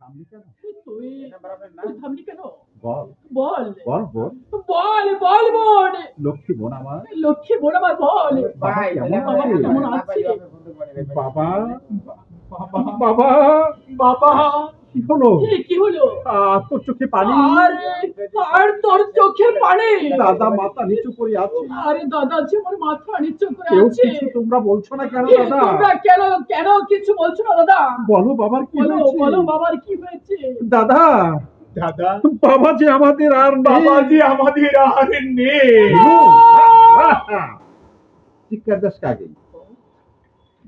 থামলি কেন? তুই তুই থামলি কেন? বল। বল। বল বল। বল বল বোন লক্ষ্মী বোন আমার। লক্ষ্মী বোন আমার বল। বাবা কেমন আছে বাবা বাবা। বাবা। কি হলো? কি হলো? তোর চোখে পানি? আর তোর চোখে পানি? দাদা মাথা নিচু করে আছে। আরে দাদা যে আমার মাথা নিচু করে আছে। কিছু তোমরা বলছো না কেন দাদা? তোমরা কেন কেন কিছু বলছো না দাদা? বলো বাবার কি হয়েছে? বলো বাবার কি হয়েছে? দাদা দাদা। বাবা যে আমাদের আর বাবা যে আমাদের আর নেই! চিৎকার দাস কাকে?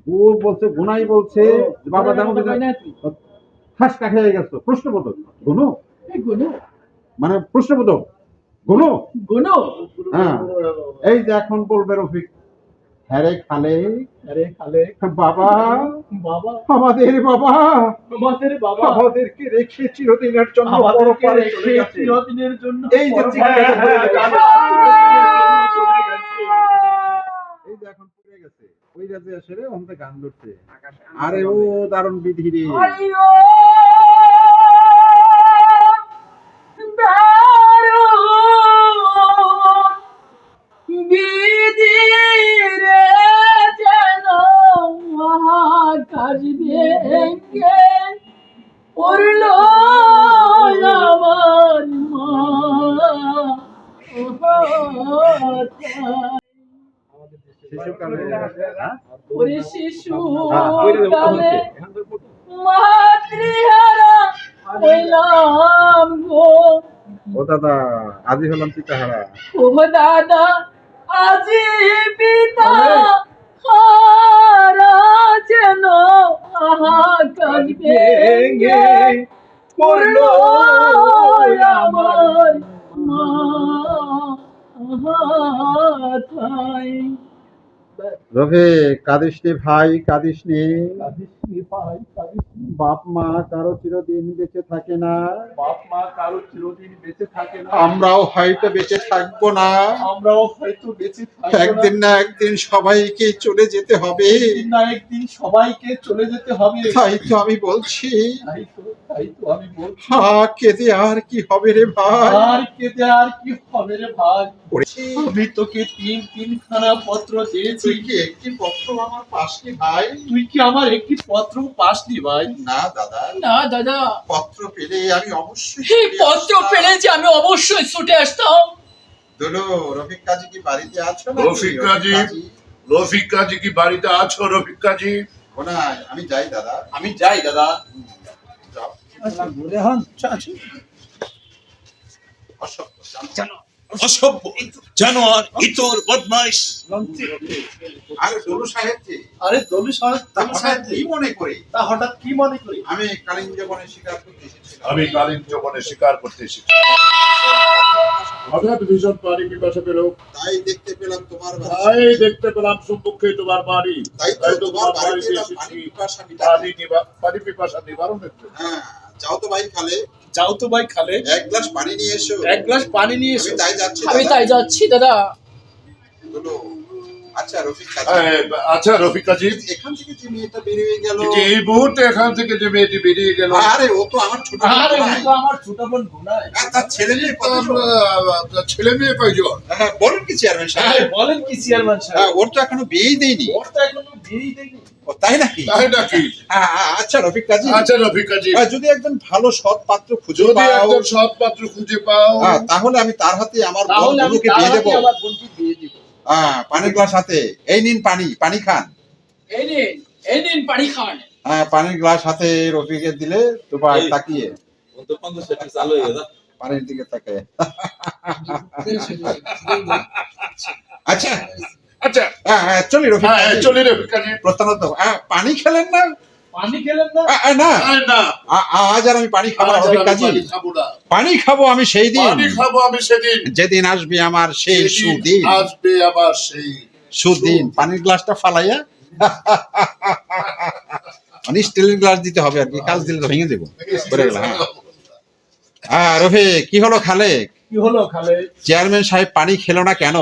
ও বলছে গুনাই বলছে বাবা যেমন হাস কাকে হয়ে গেছে। প্রশ্নবোধক। গুনু? এই গুনু। মানে প্রশ্নবোধক। গুনু? গুনু। হ্যাঁ। এই যে এখন বলবে রফিক হ্যাঁ রে খালে। আরে খালে। বাবা। বাবা। আমাদের বাবা। আমাদের বাবা। আমাদেরকে রেখে চিরদিনের জন্য। চিরদিনের জন্য এই যে হ্যাঁ, হ্যাঁ। এই যে এখন পড়ে গেছে। ওই রাজে আসে রে ওখানে গান ধরছে। আরে ও দারুণ বিধি রে। শিশুকালে হ্যাঁ? শিশু হ্যাঁ, মাতৃহারা হইলাম গো। ও দাদা আজি হলাম পিতাহারা ও দাদা আজি পিতা হারা যেন ভেঙে পড়ল আমার মা। রবে কাঁদিস নে ভাই কাঁদিস বাপ মা কারও চিরদিন বেঁচে থাকে না। বাপ মা কারও চিরদিন বেঁচে থাকে না। আমরাও হয়তো বেঁচে থাকব না। আমরাও হয়তো বেঁচে থাকব একদিন না একদিন সবাইকে চলে যেতে হবে। একদিন না একদিন সবাইকে চলে যেতে হবে। তাই তো আমি বলছি। তাই তো তাই তো আমি বলছি। হা কেঁদে আর কি হবে রে ভাই? আর কেটে আর কি হবে রে ভাই? আমি তোকে তিন তিনখানা পত্র দিয়েছি। তুই কি একটি পত্র আমার পাশনি ভাই তুই কি আমার একটি পত্র পাসনি ভাই। না দাদা। না দাদা। পত্র পেলে আমি অবশ্যই এই পত্র পেলে যে আমি অবশ্যই ছুটে আসতাম। দোলো রফিক কাজী কি বাড়িতে আছো না? রফিক কাজী। রফিক কাজী কি বাড়িতে আছো রফিক কাজী? ওনায় আমি যাই দাদা। আমি যাই দাদা। যাও। অসভ্য, জানো। অসভ্য জানোয়ার ইতর বদমাইশ। আরে দোলু সাহেব আরে দলু সাহেব দলু সাহেব কি মনে করে? তা হঠাৎ কি মনে করি? আমি কালিঞ্জ বনে শিকার করতে এসেছিলাম আমি কালীন যবনে শিকার করতে এসেছি। হঠাৎ ভীষণ পানি পিপাসা পেল। তাই দেখতে পেলাম তোমার বাড়ি। তাই দেখতে পেলাম সম্মুখে তোমার বাড়ি। তাই তোমার বাড়িতে পানি পিপাসা পানি পিপাসা নিবারণের জন্য হ্যাঁ যাও তো ভাই খালে। যাও তো ভাই খালে। এক গ্লাস পানি নিয়ে এসো। এক গ্লাস পানি নিয়ে আমি এসো। তাই যাচ্ছি আমি তাই যাচ্ছি দাদা। আচ্ছা রফিক কাজী। আচ্ছা রফিক কাজী। এখান থেকে যে মেয়েটা বেরিয়ে গেল। এই মুহূর্তে এখান থেকে যে মেয়েটি বেরিয়ে গেল। আরে ও তো আমার ছোট আরে ও তো আমার ছোট বোন তার ছেলে মেয়ে কত ছেলে মেয়ে কয়জন? হ্যাঁ, বলুন কি চেয়ারম্যান হ্যাঁ, সাহেব বলেন কি চেয়ারম্যান হ্যাঁ, সাহেব ওর তো এখনও বিয়েই দেয়নি। ওর তো এখনও বিয়েই দেয়নি। তাই নাকি? তাই নাকি? হ্যাঁ, হ্যাঁ, আচ্ছা রফিক কাজী। আচ্ছা রফিক কাজী। হ্যাঁ, যদি একজন ভালো সৎ পাত্র খুঁজে যদি একজন সৎ পাত্র খুঁজে পাও হ্যাঁ, তাহলে আমি তার হাতে আমার তার দিয়ে দেবো। আমার বোনকে দিয়ে দিব। হ্যাঁ পানির গ্লাস হাতে। এই নিন পানি পানি খান। এই নিন এই নিন পানি খান। হ্যাঁ পানির গ্লাস হাতে রফিকে দিলে তো ভাই তাকিয়ে। পানির দিকে তাকে আচ্ছা। আচ্ছা হ্যাঁ হ্যাঁ চলি রফিক। হ্যাঁ। চলে রফিক। কাজী হ্যাঁ পানি খেলেন না? পানি খেলেন না? আ, আ, না। আরে না। আ- আজ আর আমি পানি খাব পানি খাব না। পানি খাব আমি সেই দিন। খাব আমি সেদিন। যেদিন আসবে আমার সেই সেদিন। আসবে আবার সেই সুদিন। পানির গ্লাসটা ফালাইয়া। মানে স্টিলের গ্লাস দিতে হবে আর কি কাজ দিলে তো ভেঙে দেবো। হ্যাঁ। হ্যাঁ রফি কি হলো খালে কি হলো খালে চেয়ারম্যান সাহেব পানি খেলো না কেন?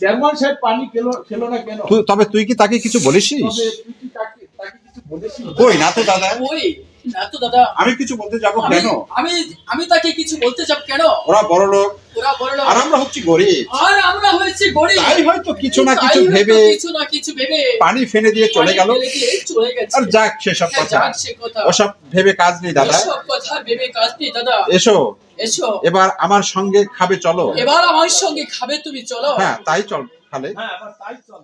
চেয়ারম্যান সাহেব পানি খেলো খেলো না কেন? তুই- তবে তুই কি তাকে কিছু বলিস তবে তুই কি তাকে তাকে কিছু বলেছিস কই? না তো দাদা? ওই না তো দাদা। আমি কিছু বলতে যাব কেন? আমি আমি তাকে কিছু বলতে যাব কেন? ওরা বড় লোক। ওরা বলল আর আমরা হচ্ছি গরিব। আর আমরা হয়েছি গরিব। তাই হয়তো কিছু না কিছু ভেবে কিছু না কিছু ভেবে পানি ফেলে দিয়ে চলে গেল। চলে গেছে। আর যাক সেসব হ্যাঁ, কথা। ওসব ভেবে কাজ নেই দাদা। এসব কথা ভেবে কাজ নেই দাদা। এসো। এসো। এবার আমার সঙ্গে খাবে চলো। এবার আমার সঙ্গে খাবে তুমি চলো। হ্যাঁ তাই চল খালে হ্যাঁ তাই চল।